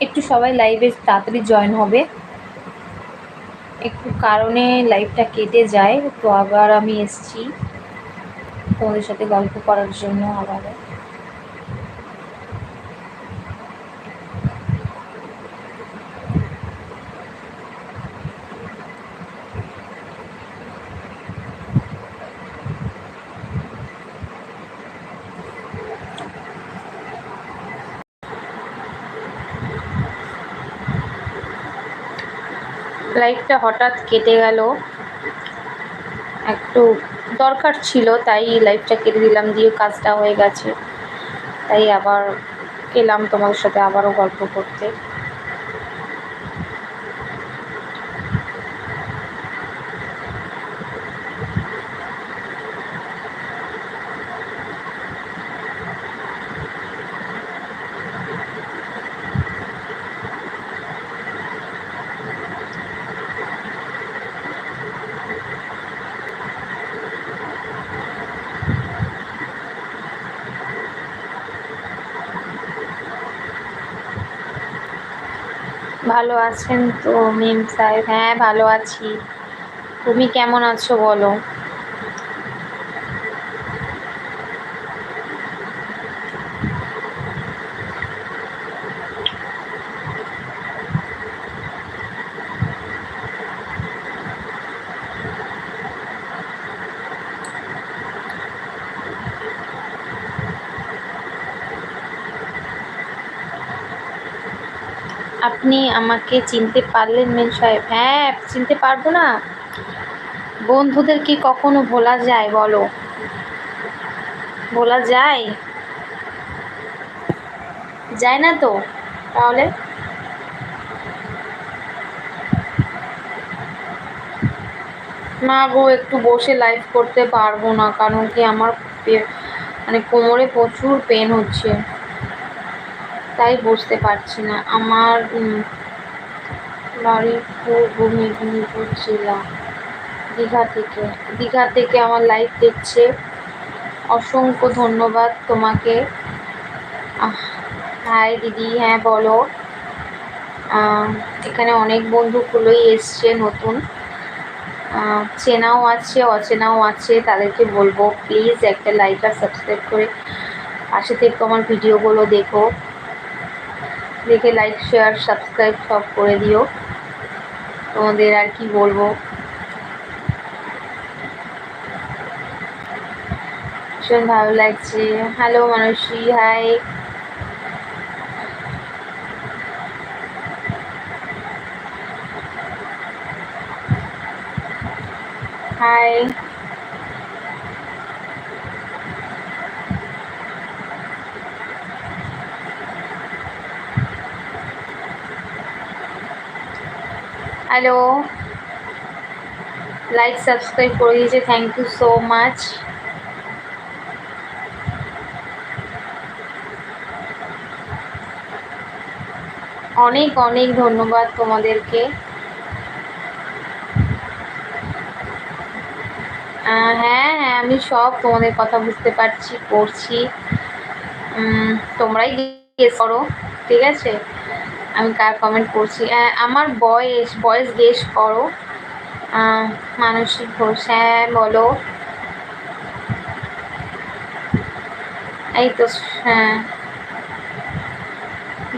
একটু সবাই লাইভে তাড়াতাড়ি জয়েন হবে। একটু কারণে লাইভটা কেটে যায়, তো আবার আমি এসছি তোমাদের সাথে গল্প করার জন্য আবার। লাইফটা হঠাৎ কেটে গেল। একটু দরকার ছিল, তাই লাইফটা কেটে দিলাম, দিয়ে কাজটা হয়ে গেছে। তাই আবার এলাম তোমাদের সাথে আবারও গল্প করতে। ভালো আছেন তো মিম সাহেব? হ্যাঁ ভালো আছি। তুমি কেমন আছো বলো? আপনি আমাকে চিনতে পারলেন মেন সাহেব? হ্যাঁ চিনতে পারব না। বন্ধুদের কি কখনো ভোলা যায় বলো? ভোলা যায়? যায় না তো, তাহলে? না গো, একটু বসে লাইভ করতে পারব না, কারণ কি আমার মানে কোমরে প্রচুর পেন হচ্ছে। তাই বুঝতে পারছি না। আমার বাড়ি পূর্ব মেদিনীপুর জেলা দীঘা থেকে। দীঘা থেকে আমার লাইভ দেখছে। অসংখ্য ধন্যবাদ তোমাকে। হাই দিদি হ্যাঁ বলো। এখানে অনেক বন্ধুগুলোই এসছে নতুন। চেনাও আছে, অচেনাও আছে, তাদেরকে বলব প্লিজ একটা লাইক আর সাবস্ক্রাইব করে পাশে থেকে আমার ভিডিওগুলো দেখো। দেখে লাইক শেয়ার সাবস্ক্রাইব সব করে দিও। তোমাদের আর কি বলব? ভীষণ ভালো লাগছে। Hello Manasi hi hi hello like subscribe করে দিয়েছে থ্যাংক ইউ সো মাচ অনেক অনেক ধন্যবাদ তোমাদেরকে। হ্যাঁ হ্যাঁ আমি সব তোমাদের কথা বুঝতে পারছি, পড়ছি। তোমরাই গেস করো, ঠিক আছে? আমি কার কমেন্ট করছি আমার বয়স বয়স গেস করো। মানসিক ঘোষ হ্যাঁ বলো। এই তো হ্যাঁ।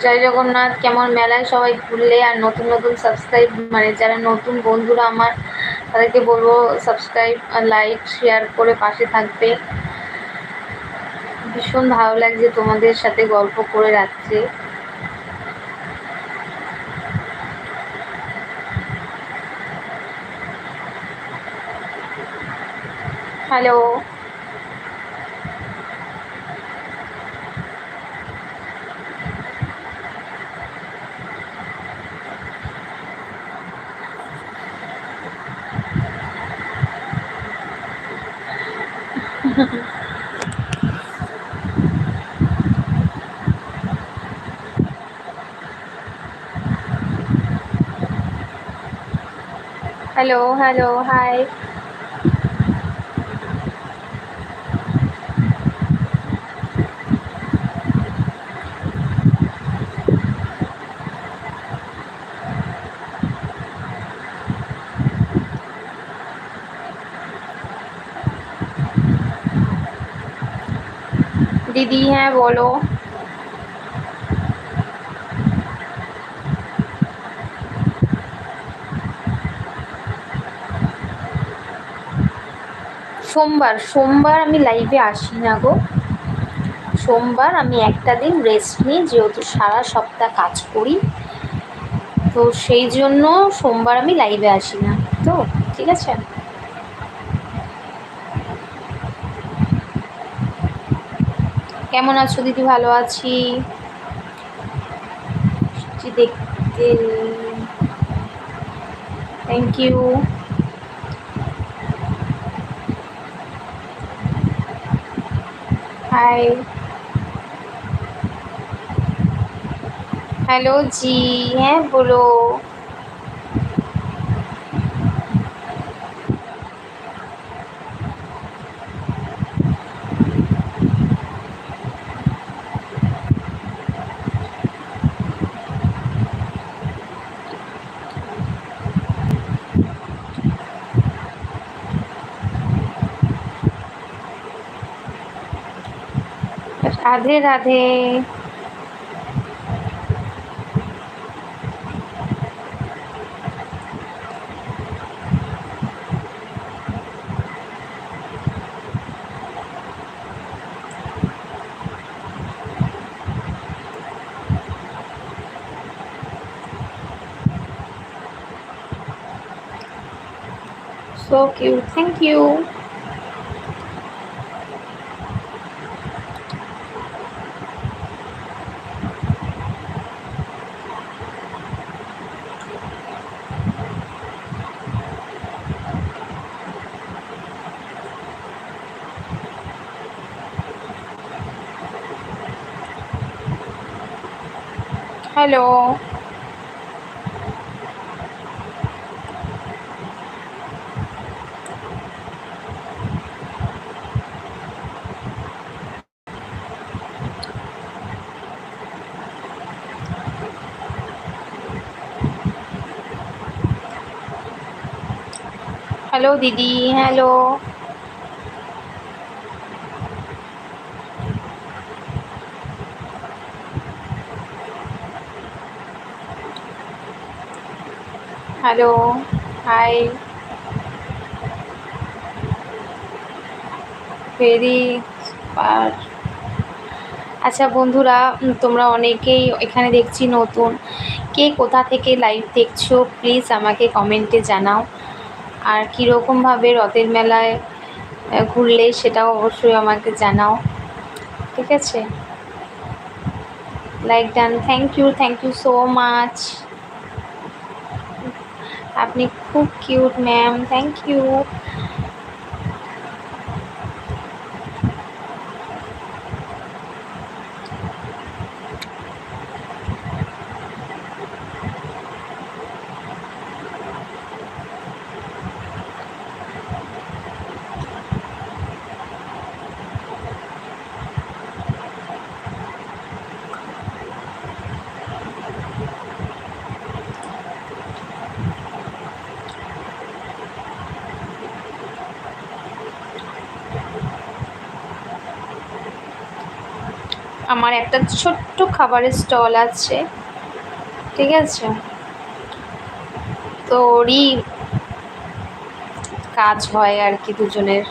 জয় জগন্নাথ, কেমন মেলায় সবাই ঘুরলে আর নতুন নতুন সাবস্ক্রাইব মানে যারা নতুন বন্ধুরা আমার, তাদেরকে বলব সাবস্ক্রাইব লাইক শেয়ার করে পাশে থাকবে। ভীষণ ভালো লাগছে তোমাদের সাথে গল্প করে রাখছে হ্যালো হ্যালো হ্যালো হাই দিদি হ্যাঁ বলো। সোমবার সোমবার আমি লাইভে আসি না গো। সোমবার আমি একটা দিন রেস্ট নিই, যেহেতু সারা সপ্তাহ কাজ করি। তো সেই জন্য সোমবার আমি লাইভে আসি না। তো, ঠিক আছে? কেমন আছো দিদি? ভালো আছি। দেখতে থ্যাংক ইউ হাই হ্যালো জি হ্যাঁ বলো। Radhe Radhe so cute. Thank you. Hello hello দিদি হ্যালো হ্যালো, হাই। ভেরি আচ্ছা বন্ধুরা তোমরা অনেকেই এখানে দেখছি নতুন। কে কোথা থেকে লাইভ দেখছ প্লিজ আমাকে কমেন্টে জানাও। আর কীরকমভাবে রথের মেলায় ঘুরলে সেটাও অবশ্যই আমাকে জানাও। ঠিক আছে? Like done thank you thank you so much আপনি খুব কিউট ম্যাম থ্যাংক ইউ আমার একটা ছোট্ট খাবারের স্টল আছে। ঠিক আছে? তো ওরই কাজ হয় আর কি দুজনের।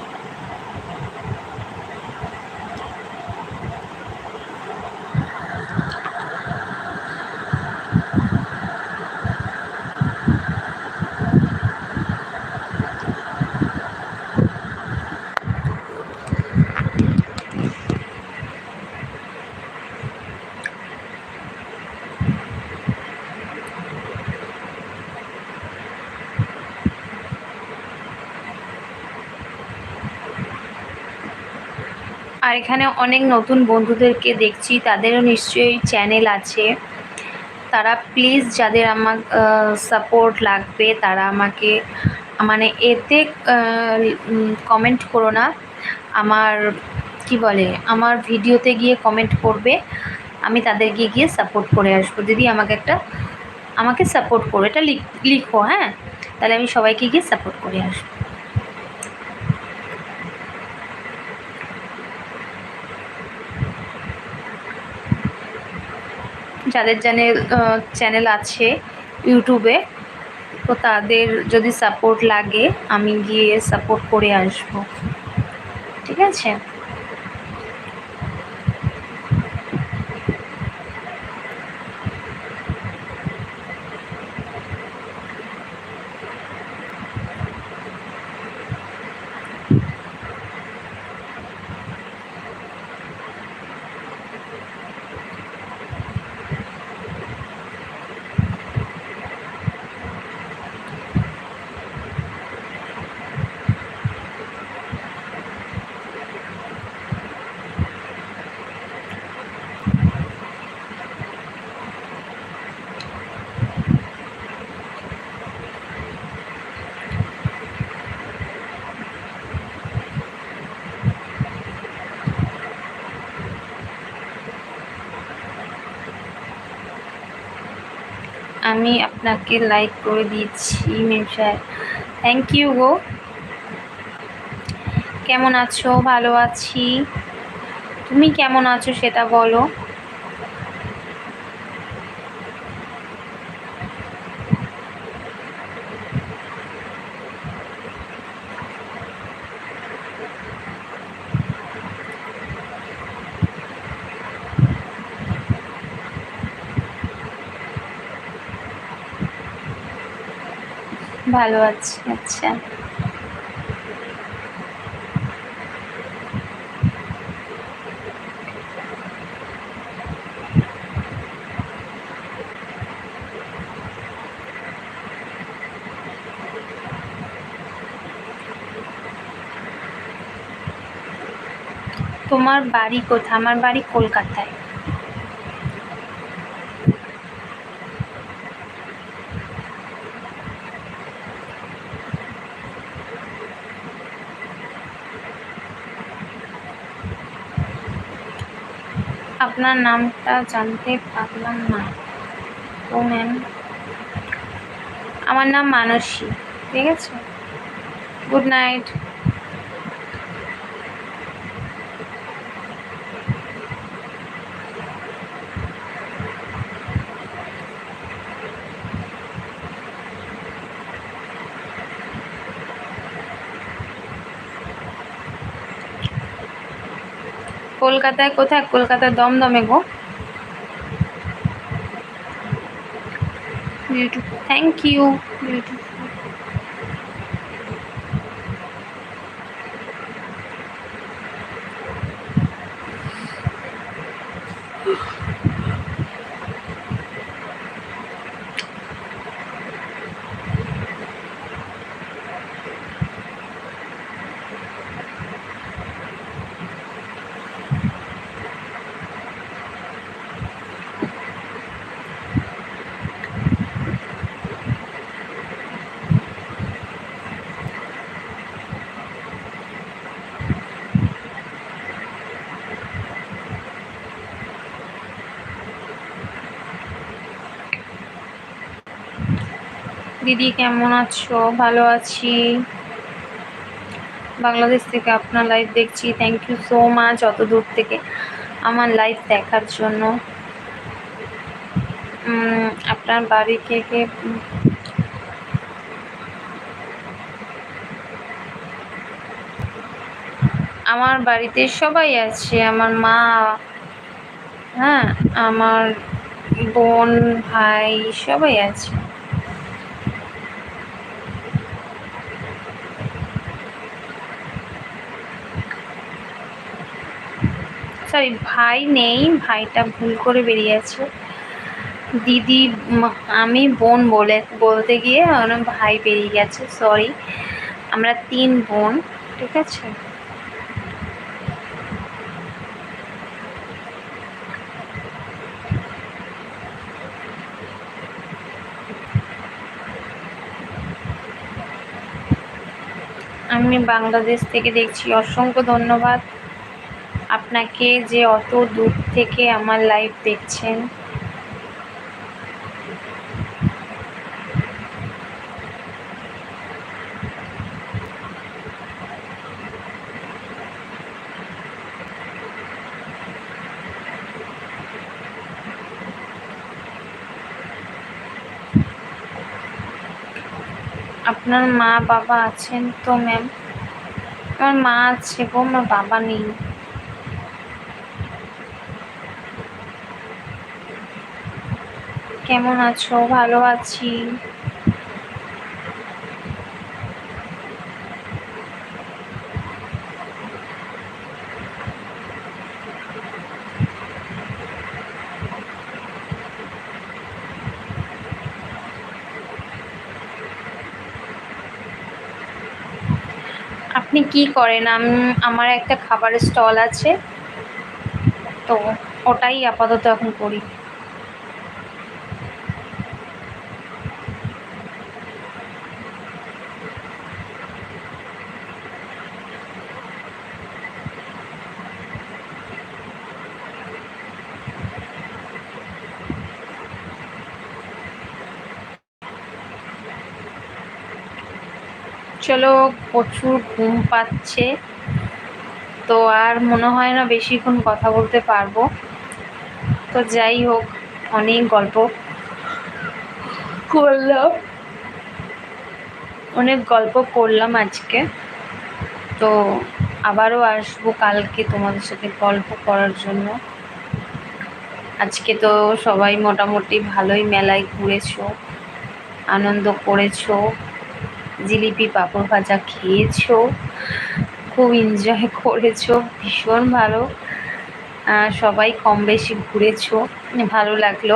এখানে অনেক নতুন বন্ধুদেরকে দেখছি, তাদেরও নিশ্চয়ই চ্যানেল আছে। তারা প্লিজ যাদের আমার সাপোর্ট লাগবে, তারা আমাকে মানে এতে কমেন্ট করো না। আমার, কি বলে, আমার ভিডিওতে গিয়ে কমেন্ট করবে, আমি তাদেরকে গিয়ে সাপোর্ট করে আসব। দিদি, আমাকে একটা, আমাকে সাপোর্ট করো, এটা লিখো হ্যাঁ? তাহলে আমি সবাইকে গিয়ে সাপোর্ট করে আসব। যাদের চ্যানেল চ্যানেল আছে ইউটিউবে। তো তাদের যদি সাপোর্ট লাগে, আমি গিয়ে সাপোর্ট করে আসব। ঠিক আছে? আমি আপনাকে লাইক করে দিচ্ছি মেম থ্যাংক ইউ গো। কেমন আছো? ভালো আছি। তুমি কেমন আছো সেটা বলো। ভালো আছি আচ্ছা। তোমার বাড়ি কোথায়? আমার বাড়ি কলকাতায়। আপনার নামটা জানতে পারলাম না। ও ম্যাম আমার নাম মানসী ঠিক আছে? Good night. কলকাতায় কোথায়? কলকাতায় দমদমে গো। থ্যাংক ইউ দিদি, কেমন আছো? ভালো আছি। বাংলাদেশ থেকে আপনার লাইভ দেখছি। থ্যাংক ইউ সো মাচ অত দূর থেকে আমার লাইভ দেখার জন্য। আপনার বাড়ি কে কে আমার বাড়িতে সবাই আছে। আমার মা হ্যাঁ আমার বোন, ভাই সবাই আছে। সরি ভাই নেই, ভাইটা ভুল করে বেরিয়েছে। দিদি আমি বোন বলে, বলতে গিয়ে আমার ভাই বেরিয়ে গেছে সরি আমরা তিন বোন, ঠিক আছে? আমি বাংলাদেশ থেকে দেখছি, অসংখ্য ধন্যবাদ। আপনাকে যে অত দূর থেকে আমার লাইভ দেখছেন? আপনার মা বাবা আছেন তো ম্যাম আমার মা আছে গো, আমার বাবা নেই। কেমন আছো? ভালো আছি। আপনি কি করেন? আমার একটা খাবারের স্টল আছে। তো ওটাই আপাতত এখন করি। চলো প্রচুর ঘুম পাচ্ছে তো আর মনে হয় না বেশিক্ষণ কথা বলতে পারব। তো যাই হোক অনেক গল্প। করলাম অনেক গল্প করলাম আজকে। তো আবারও আসব কালকে তোমাদের সাথে গল্প করার জন্য। আজকে তো সবাই মোটামুটি ভালোই মেলায় ঘুরেছো আনন্দ করেছ। জিলিপি, পাঁপড় ভাজা খেয়েছো? খুব এনজয় করেছ, ভীষণ ভালো। সবাই কম বেশি ঘুরেছো, ভালো লাগল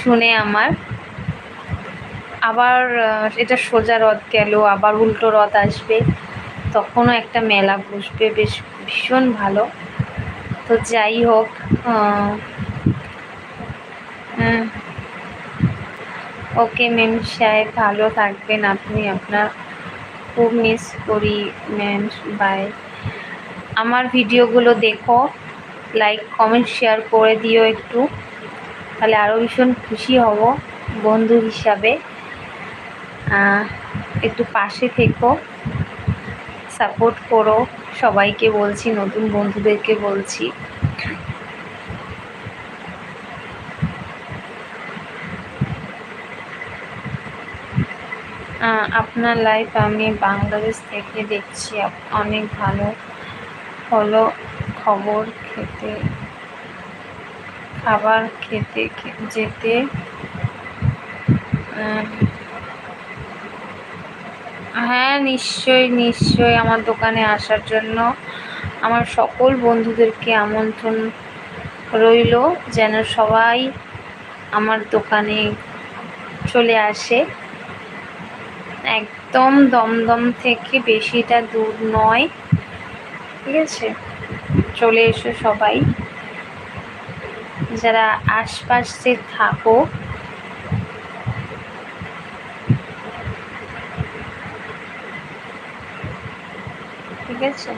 শুনে আমার। আবার এটা সোজা রথ গেল, আবার উল্টো রথ আসবে। তখনও একটা মেলা বসবে, বেশ ভীষণ ভালো। তো যাই হোক ওকে ম্যাম, সাহেব, ভালো থাকবেন। আপনি আপনার খুব মিস করি, ম্যাম বাই আমার ভিডিওগুলো দেখো লাইক কমেন্ট শেয়ার করে দিও একটু। তাহলে আরও ভীষণ খুশি হব বন্ধু হিসাবে। একটু পাশে থেকো সাপোর্ট করো। সবাইকে বলছি, নতুন বন্ধুদেরকে বলছি। আপনার লাইফ আমি বাংলাদেশ থেকে দেখছি অনেক ভালো হলো খবর খেতে। খাবার খেতে যেতে হ্যাঁ নিশ্চয়ই নিশ্চয়ই আমার দোকানে আসার জন্য। আমার সকল বন্ধুদেরকে আমন্ত্রণ রইল যেন সবাই আমার দোকানে চলে আসে। একদম দমদম থেকে বেশিটা দূর নয়। ঠিক আছে? চলে এসো সবাই। যারা আশপাশে থাকো। ঠিক আছে?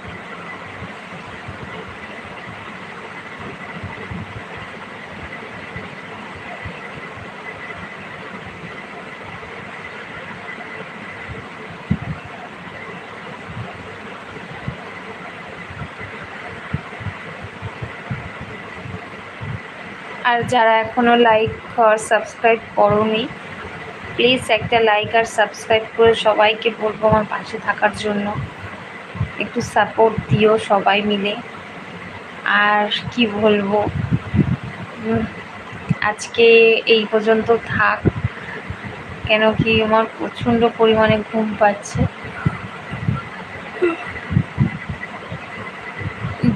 আর যারা এখনও লাইক আর সাবস্ক্রাইব করোনি প্লিজ একটা লাইক আর সাবস্ক্রাইব করে সবাইকে বলব আমার পাশে থাকার জন্য। একটু সাপোর্ট দিও সবাই মিলে। আর কি বলব? আজকে এই পর্যন্ত থাক। কেন কি আমার প্রচণ্ড পরিমাণে ঘুম পাচ্ছে।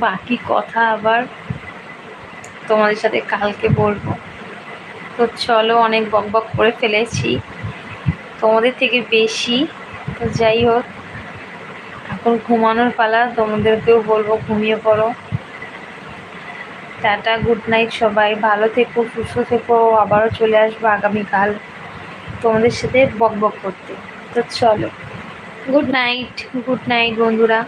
বাকি কথা আবার তোমাদের সাথে কালকে বলব। তো চলো অনেক বক বক করে ফেলেছি। তোমাদের থেকে বেশি, তো যাই হোক। এখন ঘুমানোর পালা, তোমাদেরকেও বলব ঘুমিয়ে পড়ো। টাটা, গুড নাইট সবাই। ভালো থেকো, সুস্থ থেকো। আবারও চলে আসব আগামীকাল তোমাদের সাথে বক বক করতে। তো চলো। গুড নাইট গুড নাইট বন্ধুরা।